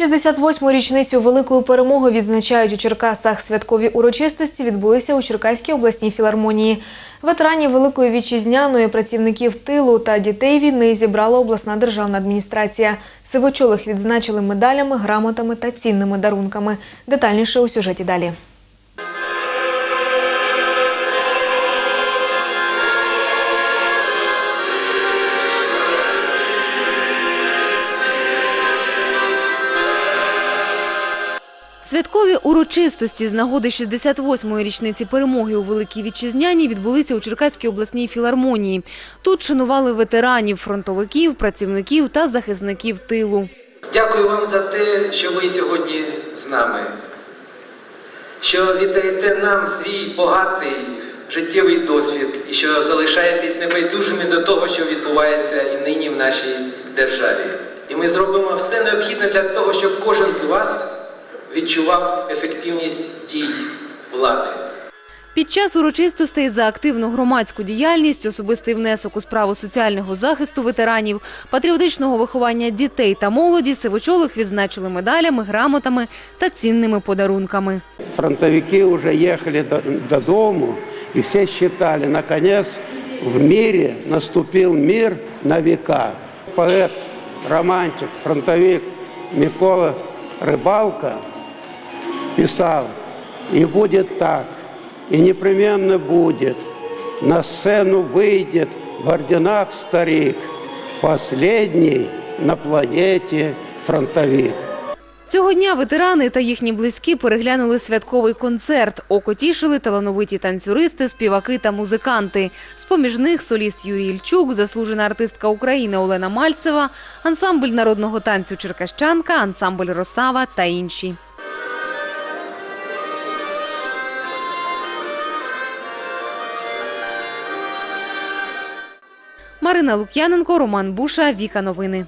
68-му річницю великої перемоги відзначають у Черкасах. Святкові урочистості відбулися у Черкаській обласній філармонії. Ветеранів Великої вітчизняної, працівників тилу та дітей війни зібрала обласна державна адміністрація. Сивочолих відзначили медалями, грамотами та цінними дарунками. Детальніше у сюжеті далі. Святкові урочистості з нагоди 68-ї річниці перемоги у Великій Вітчизняні відбулися у Черкаській обласній філармонії. Тут шанували ветеранів, фронтовиків, працівників та захисників тилу. Дякую вам за те, що ви сьогодні з нами, що віддаєте нам свій багатий життєвий досвід і що залишаєтесь небайдужими до того, що відбувається і нині в нашій державі. І ми зробимо все необхідне для того, щоб кожен з вас відчував ефективність дій влади. Під час урочистостей за активну громадську діяльність, особистий внесок у справу соціального захисту ветеранів, патріотичного виховання дітей та молоді сивочолих відзначили медалями, грамотами та цінними подарунками. фронтовики уже ехали до, до дому, и все считали, в мире наступил мир на века. Поэт, романтик, фронтовик Микола Рыбалка писал, и будет так, и непременно будет, на сцену выйдет в орденах старик, последний на планете фронтовик. Цього дня ветерани та їхні близькі переглянули святковий концерт. Око тішили талановиті танцюристи, співаки та музиканти. З-поміж них соліст Юрій Ільчук, заслужена артистка України Олена Мальцева, ансамбль народного танцю Черкащанка, ансамбль Росава та інші. Марина Лук'яненко, Роман Буша, Віка Новини.